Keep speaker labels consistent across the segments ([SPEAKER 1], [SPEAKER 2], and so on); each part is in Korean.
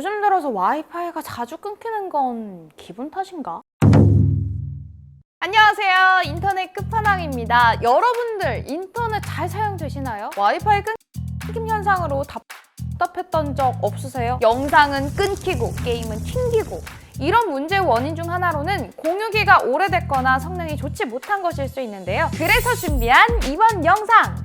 [SPEAKER 1] 요즘 들어서 와이파이가 자주 끊기는 건 기분 탓인가? 안녕하세요. 인터넷 끝판왕입니다. 여러분들 인터넷 잘 사용되시나요? 와이파이 끊김 현상으로 답답했던 적 없으세요? 영상은 끊기고 게임은 튕기고 이런 문제의 원인 중 하나로는 공유기가 오래됐거나 성능이 좋지 못한 것일 수 있는데요. 그래서 준비한 이번 영상!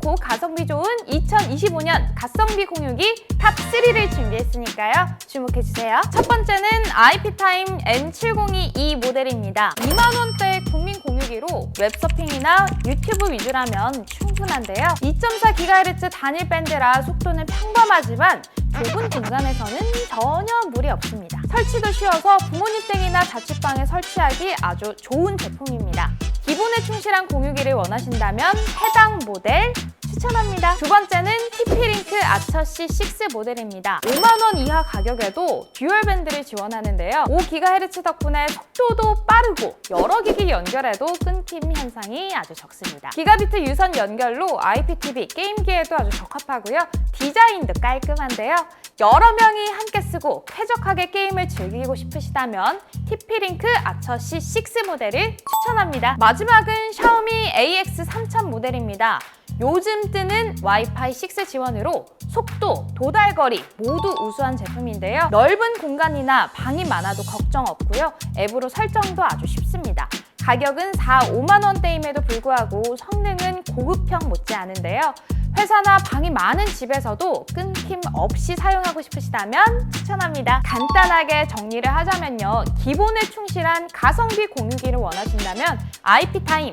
[SPEAKER 1] 좋고 가성비 좋은 2025년 가성비 공유기 탑3를 준비했으니까요. 주목해주세요. 첫 번째는 IP타임 M7022 모델입니다. 2만원대 국민 공유기로 웹서핑이나 유튜브 위주라면 충분한데요. 2.4GHz 단일 밴드라 속도는 평범하지만 좁은 공간에서는 전혀 무리 없습니다. 설치도 쉬워서 부모님 댁이나 자취방에 설치하기 아주 좋은 제품입니다. 기본에 충실한 공유기를 원하신다면 해당 모델 추천합니다. 두 번째는 TP-링크 아처C 6 모델입니다. 5만원 이하 가격에도 듀얼 밴드를 지원하는데요. 5GHz 덕분에 속도도 빠르고 여러 기기 연결해도 끊김 현상이 아주 적습니다. 기가비트 유선 연결로 IPTV, 게임기에도 아주 적합하고요. 디자인도 깔끔한데요. 여러 명이 함께 쓰고 쾌적하게 게임을 즐기고 싶으시다면 TP-링크 아처C 6 모델을 추천합니다. 마지막은 샤오미 AX3000 모델입니다. 요즘 뜨는 와이파이 6 지원으로 속도, 도달 거리 모두 우수한 제품인데요. 넓은 공간이나 방이 많아도 걱정 없고요. 앱으로 설정도 아주 쉽습니다. 가격은 4, 5만 원대임에도 불구하고 성능은 고급형 못지않은데요. 회사나 방이 많은 집에서도 끊김 없이 사용하고 싶으시다면 추천합니다. 간단하게 정리를 하자면요. 기본에 충실한 가성비 공유기를 원하신다면 IP타임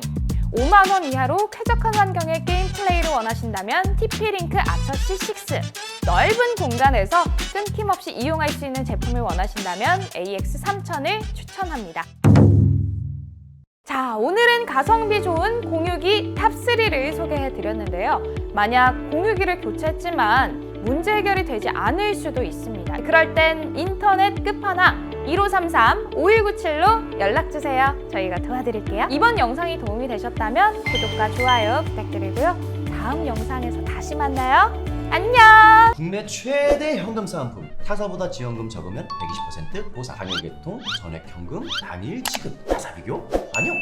[SPEAKER 1] 5만 원 이하로 쾌적한 환경의 게임 플레이를 원하신다면 TP-링크 아처C 6 넓은 공간에서 끊김없이 이용할 수 있는 제품을 원하신다면 AX3000을 추천합니다. 자, 오늘은 가성비 좋은 공유기 탑3를 소개해 드렸는데요. 만약 공유기를 교체했지만 문제 해결이 되지 않을 수도 있습니다. 그럴 땐 인터넷 끝판왕 1533-5197로 연락주세요. 저희가 도와드릴게요. 이번 영상이 도움이 되셨다면 구독과 좋아요 부탁드리고요. 다음 영상에서 다시 만나요. 안녕!
[SPEAKER 2] 국내 최대 현금 사은품 타사보다 지원금 적으면 120% 보상 당일 개통, 전액 현금, 당일 지급, 타사 비교 아니요